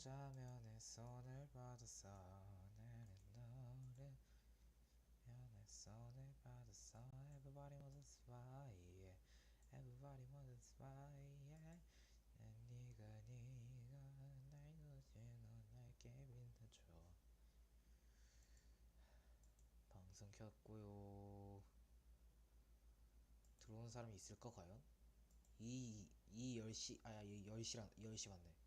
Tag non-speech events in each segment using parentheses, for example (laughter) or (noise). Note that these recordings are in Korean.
배우자면의 손을 받았어 나는 너를 면의 손을 받았어 Everybody wants to fly yeah. Everybody wants to fly yeah. 난 네가 네가 날 놓치는 날개 빛나줘 방송 켰고요 들어오는 사람이 있을까 과연? 이, 이 10시, 아, 이 10시란, 10시 맞네.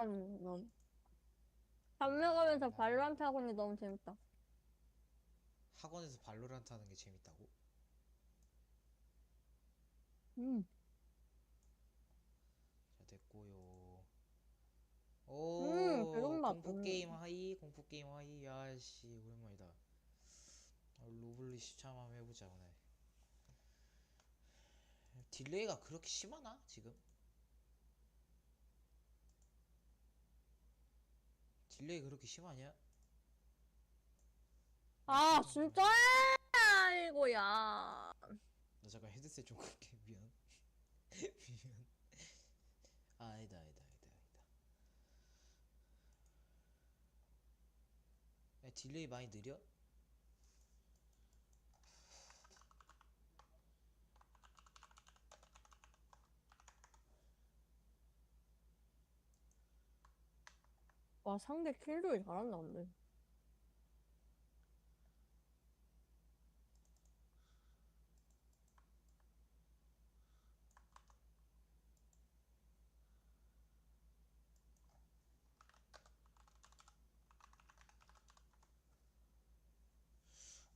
음, 음. 담배 가면서 발로란트 하고 있는 게 너무 재밌다. 학원에서 발로란트 하는 게 재밌다고? 음. 자, 됐고요. 오, 음. 공포 게임 하이, 공포 게임 하이. 야씨, 오랜만이다. 어, 로블리 시 참 한번 해보자 오늘. 딜레이가 그렇게 심하나 지금? 딜레이 그렇게 심하냐? 아, 진짜? 아이고야. 나 잠깐 헤드셋 좀 끌게 (laughs) 미안 미안 아 아니다 아니다 아니다 아니다 야 딜레이 많이 느려? 와, 상대 킬조이 잘한다, 근데.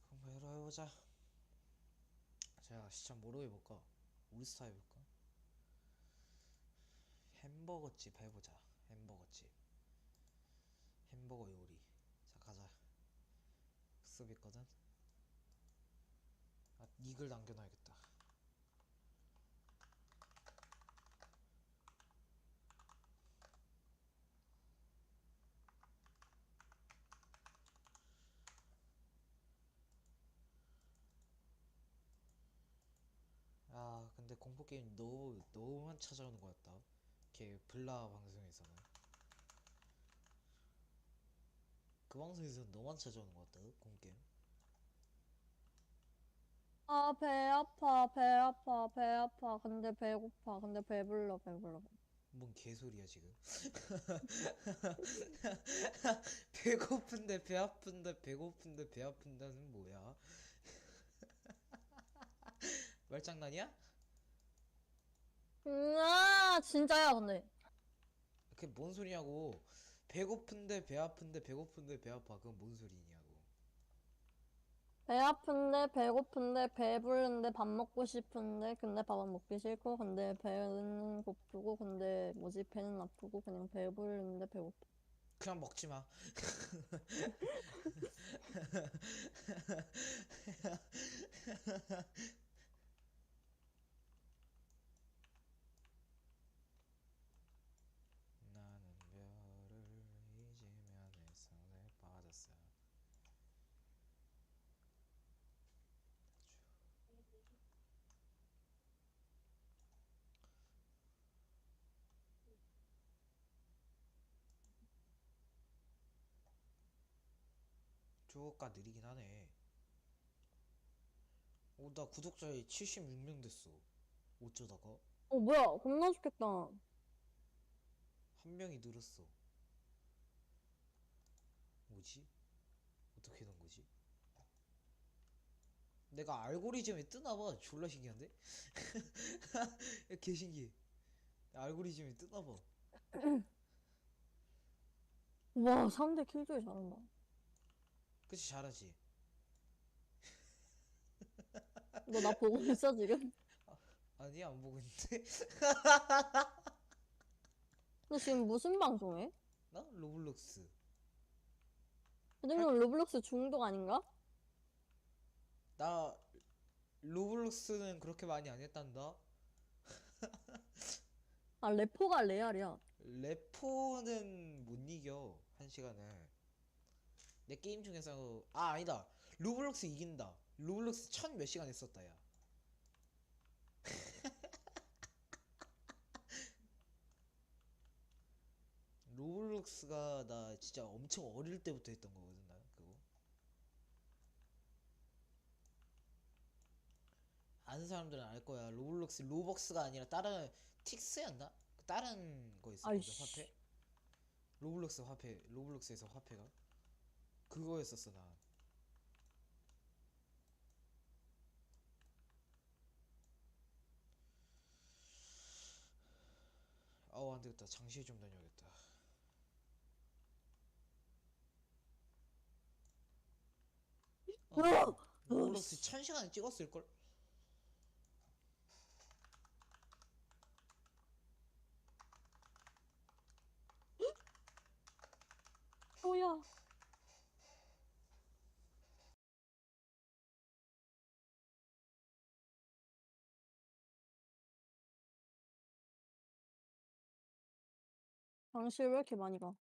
그럼 바로 해보자 자 시참 뭐로 해볼까? 올스타 해볼까? 햄버거집 해보자 햄버거집 햄버거 요리. 자 가자. 수업 있거든. 아 닉을 남겨놔야겠다. 아 근데 공포 게임 너무 너무만 찾아오는 것 같다. 걔 블라 방송에서는 그 방송에서는 너만 찾아오는 것 같다. 공포 게임. 아, 배 아파, 배 아파, 배 아파. 근데 배고파. 근데 배불러, 배불러. 뭔 개소리야 지금? (laughs) 배고픈데 배 아픈데 배고픈데 배 아픈다는 뭐야? (laughs) 말장난이야? 음, 아, 진짜야, 근데. 그게 뭔 소리냐고? 배고픈데 배 아픈데 배고픈데 배 아파. 그건 뭔 소리냐고? 배 아픈데, 배고픈데, 배부른데, 밥 먹고 싶은데, 근데 밥은 먹기 싫고, 근데 배는 고프고, 근데 뭐지, 배는 아프고, 그냥 배부른데 배고파. 그냥 먹지 마. (laughs) (laughs) (laughs) 나는 별을 잊으면 내 손을 뻗었어. 저가 느리긴 하네. 오, 나 구독자에 76명 됐어. 어쩌다가 어, 뭐야, 겁나 좋겠다. 한 명이 늘었어. 뭐지? 어떻게 된 거지? 내가 알고리즘에 뜨나 봐. 졸라 신기한데? 야, (laughs) 개 신기해. 알고리즘에 뜨나 봐. 와, 상대 킬조이 잘한다. 그치 잘하지. 너 나 보고 있어, 지금? 아니 안 보고 있는데. (laughs) 너 지금 무슨 방송해? 나 로블록스. 대장님 로블록스 중독 아닌가? 나 로블록스는 그렇게 많이 안 했단다. 아, 래퍼가 레알이야. 레포는 못 이겨 한 시간을 내 게임 중에서 아 아니다. 로블록스 이긴다. 로블록스 천 몇 시간 했었다 야. (laughs) 로블록스가 나 진짜 엄청 어릴 때부터 했던 거거든 나 그거. 아는 사람들은 알 거야. 로블록스 로벅스가 아니라 다른 틱스였나? 다른 거 아이씨. 화폐? 로블록스 화폐 로블록스에서 화폐가 그거였었어 나 아우 안되겠다 장시에 좀 다녀야겠다 어, 으악! 로블록스 천 시간을 찍었을걸? 뭐야? 방실 왜 이렇게 많이 가?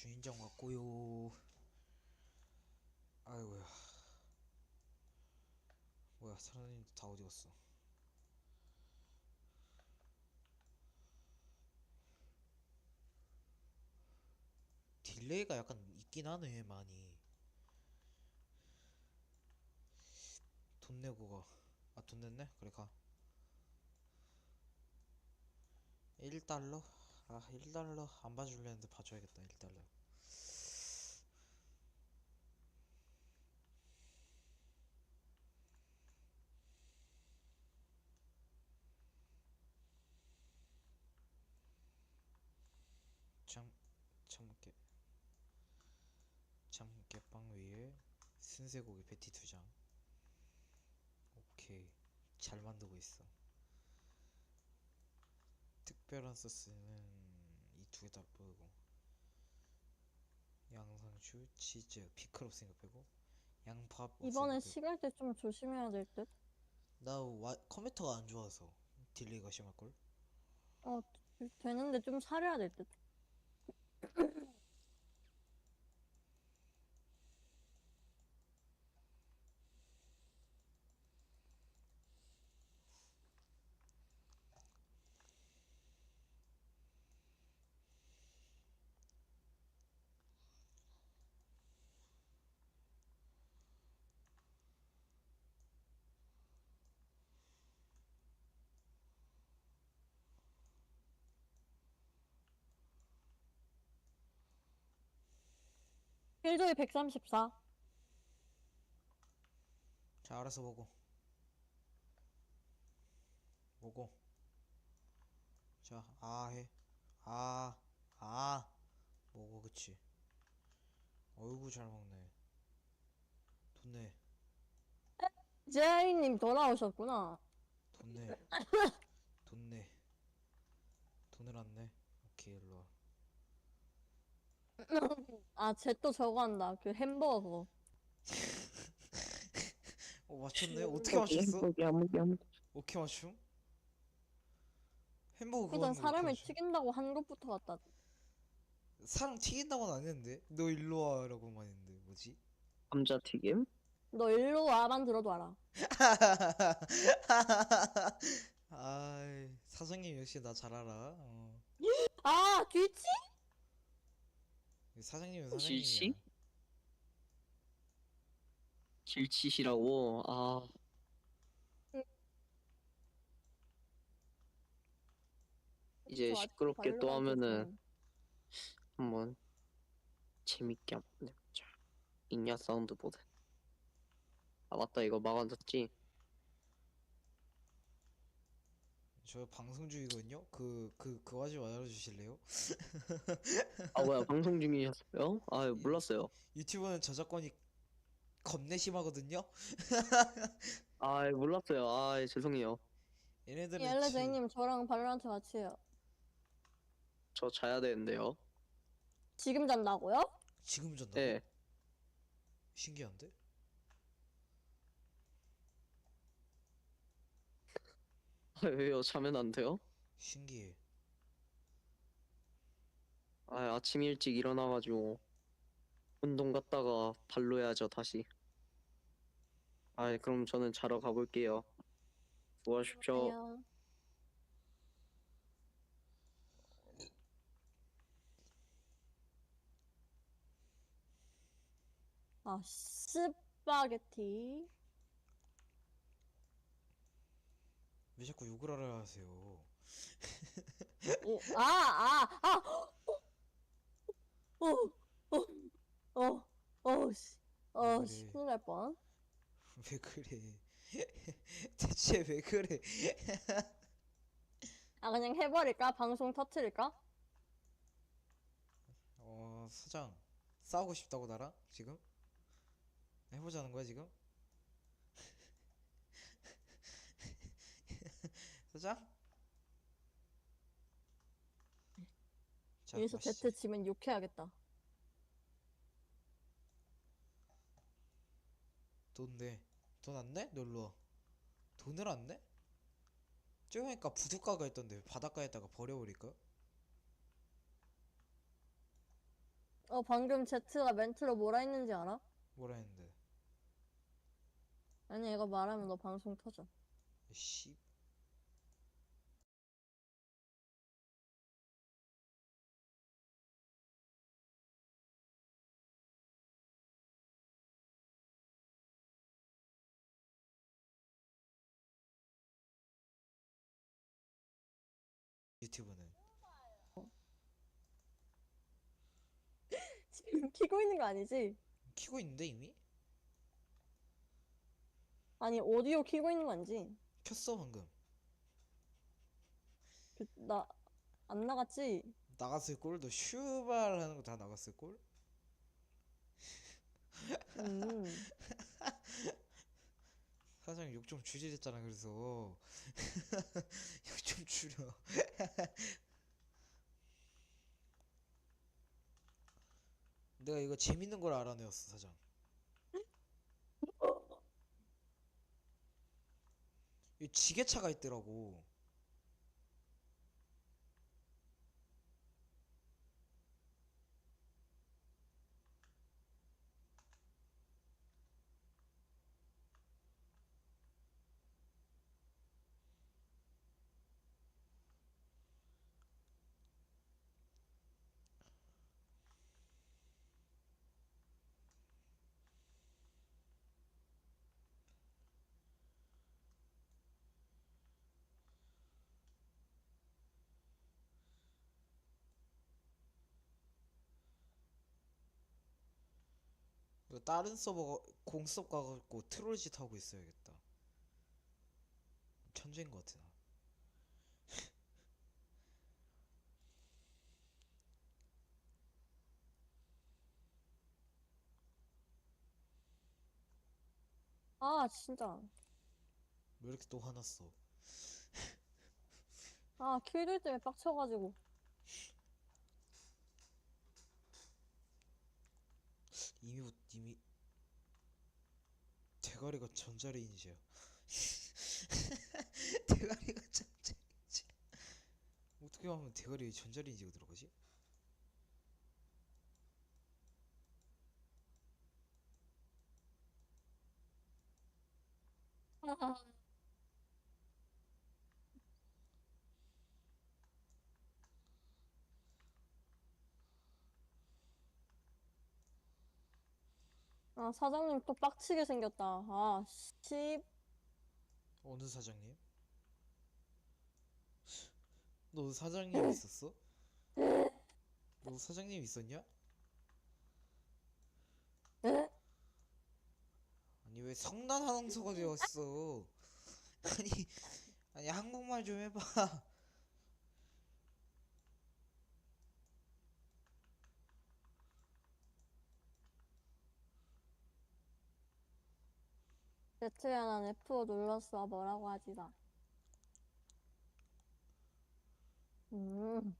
주인장 왔고요. 아이고야. 뭐야 사장님 다 어디 갔어? 딜레이가 약간 있긴 하네 많이. 돈 내고 가아 돈 냈네? 그래 가. 1달러? 아 1달러 안 봐줄려는데 봐줘야겠다 1달러. 참 참깨 참깨빵 위에 순세고기 패티 두장. 오케이. 잘 만들고 있어. 특별한 소스는 이 두 개 다 빼고 양상추 치즈 피클 없으니까 빼고 양파 이번에 없으니까 빼고. 시갈 때 좀 조심해야 될 듯. 나 와, 컴퓨터가 안 좋아서 딜레이가 심할걸? 어, 되는데 좀 사려야 될 듯. 필조이 134. 자 알아서 보고. 보고. 자 아 해 아아. 보고 그치. 어이구 잘 먹네. 돈내 제이님 돌아오셨구나. 돈내 돈내 돈을 안내 오케이 일로 와 아, 쟤 또 저거 한다. 그 햄버거 그거. 어 맞췄네 어떻게 맞췄어 햄버거 아무기 아무기 어떻게 맞춤 햄버거 그거 일단 하는 거 사람을 어떻게 맞춤? 튀긴다고 한 것부터 갔다. 사람 튀긴다고는 안 했는데 너 일로 와라고만 했는데 뭐지 감자튀김 너 일로 와만 들어도 알아. (laughs) 아이 사장님 역시 나 잘 알아 어. 아, 뒤치? 사장님은 실시? 사장님이야. 길치시라고? 아. 이제 저 아직 시끄럽게 또 발로 하면은. 한번 재밌게 한번 해보자. 인야 사운드보드. 아 맞다. 이거 막아놨지 저 방송 중이거든요. 그 그 그거 하지 말아 주실래요? 아 뭐야 방송 중이셨어요? 아 몰랐어요 유튜브는 저작권이 겁내 심하거든요. (laughs) 아 몰랐어요 아 죄송해요 얘네들은 예, 엘레 지- 제이님 저랑 발로란트 같이 해요. 저 자야 되는데요 지금 잔다고요? 지금 전다. 네 신기한데? 아, 왜요 자면 안 돼요? 신기해. 아 아침 일찍 일어나가지고 운동 갔다가 발로 해야죠 다시 아 그럼 저는 자러 가볼게요 수고하십시오. 아, 스파게티. 왜 자꾸 욕을 하려 하세요? 이- 아, 아, 아! 어, 어, 어, 어, 씨. 어, 왜 씨, 그래? 큰일 날 뻔. 왜 그래? (laughs) 대체 왜 그래? (laughs) 아, 그냥 해버릴까? 방송 터트릴까? 어 사장 싸우고 싶다고 나랑 지금? 해보자는 거야 지금? 사장? 자, 여기서 마시자. 배트 지면 욕해야겠다. 돈 내. 돈 안 내? 놀러 와. 돈을 안 내? 저기니까 부둣가가 있던데 바닷가에다가 버려버릴까? 어, 방금 제트가 멘트로 뭐라 했는지 알아? 뭐라 했는데 아니, 이거 말하면 너 방송 터져. 씨 유튜브는 (laughs) 지금 키고 있는 거 아니지? 키고 있는데 이미? 아니, 오디오 키고 있는 거 아니지? 켰어 방금 그, 나, 안 나갔지? 나갔을걸? 너 슈발 하는 거 다 나갔을걸? 음. (laughs) 사장님 욕좀 줄이랬잖아 그래서. (laughs) 욕 좀 줄여. (laughs) 내가 이거 재밌는 걸 알아내었어 사장. 이 지게차가 있더라고 이거 다른 서버 공섭 가갖고 트롤짓 하고 있어야겠다 천재인 것 같아 나 (laughs) 아, 진짜. 왜 이렇게 또 화났어 아, 킬들 때문에 빡쳐가지고. 이미 대가리가 전자레인지야 (laughs) 대가리가 전자레인지. 어떻게 하면 대가리에 전자레인지가 들어가지? 아, 사장님 또 빡치게 생겼다. 아, 씨. 어느 사장님? 너 사장님 있었어? 너 사장님 있었냐? 에? 아니 왜 성난 아나운서가 되었어? 아니 아니 한국말 좀 해봐. 제트야, 난 F5 눌렀어. 뭐라고 하지 마. 음.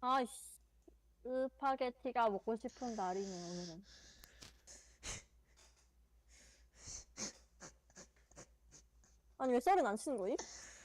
아이씨. 스파게티가 먹고 싶은 날이네, 오늘은. 아니, 왜 썰은 안 치는 거임?